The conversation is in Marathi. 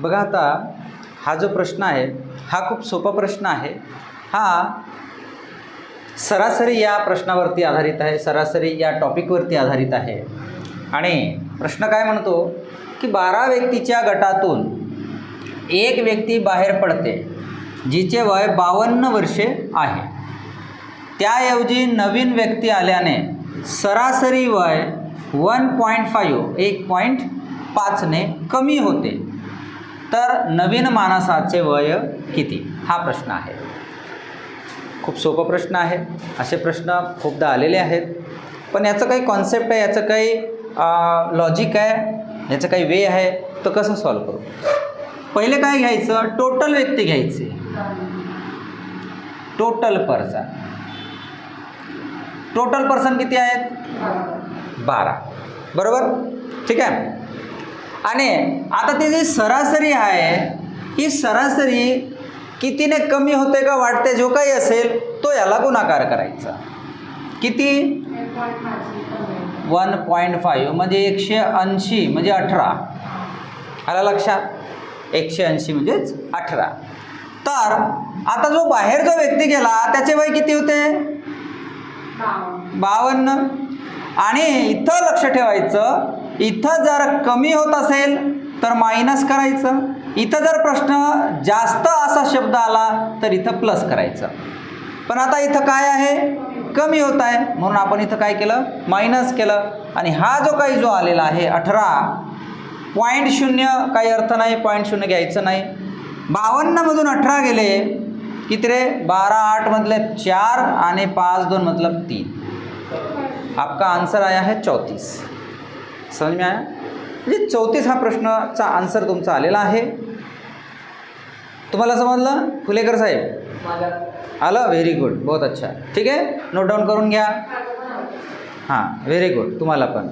बघा आता हा जो प्रश्न आहे हा खूप सोपा प्रश्न आहे. हा सरासरी या प्रश्नावरती आधारित आहे सरासरी या टॉपिकवरती आधारित आहे. आणि प्रश्न काय म्हणतो की बारा व्यक्तीच्या गटातून एक व्यक्ती बाहेर पडते जिचे वय बावन्न वर्षे आहे. त्याऐवजी नवीन व्यक्ती आल्याने सरासरी वय वन पॉईंट फाईव्ह एक पॉईंट पाचने कमी होते. तर नवीन माणसाचे वय किती? हा प्रश्न आहे. खूप सोपा प्रश्न आहे. असे प्रश्न खूपदा आलेले आहेत. पण याचं काही कॉन्सेप्ट आहे याचं काही लॉजिक आहे याचं काही वे आहे तर कसं सॉल्व करू? पहिले काय घ्यायचं? टोटल व्यक्ती घ्यायचे. टोटल पर्सन टोटल पर्सन किती आहेत? बारा. बरोबर? ठीक आहे? आणि आता ती जी सरासरी आहे ही सरासरी कितीने कमी होते का वाटते जो काही असेल तो याला गुणाकार करायचा. किती? वन पॉईंट फाईव्ह म्हणजे एकशे ऐंशी म्हणजे अठरा. आला लक्षात? एकशे ऐंशी म्हणजेच अठरा. तर आता जो बाहेर जो व्यक्ती गेला त्याचे वय किती होते? बावन्न. आणि इथं लक्ष ठेवायचं इथं जर कमी होत असेल तर मायनस करायचं. इथं जर प्रश्न जास्त असा शब्द आला तर इथं प्लस करायचं. पण आता इथं काय आहे? कमी होत आहे. म्हणून आपण इथं काय केलं? मायनस केलं. आणि हा जो काही जो आलेला आहे अठरा पॉईंट शून्य काही अर्थ नाही पॉईंट शून्य घ्यायचं नाही. बावन्नमधून अठरा गेले किती रे बारा आठ मधले चार आणि पाच दोन मतलब तीन. आपका आन्सर आया है चौतीस. समज में आया म्हणजे चौतीस हा प्रश्नाचा आन्सर तुमचा आलेला आहे. तुम्हाला समजलं? फुलेकर साहेब? आलं? व्हेरी गुड बहुत अच्छा. ठीक आहे? नोट डाऊन करून घ्या. हां व्हेरी गुड तुम्हाला पण.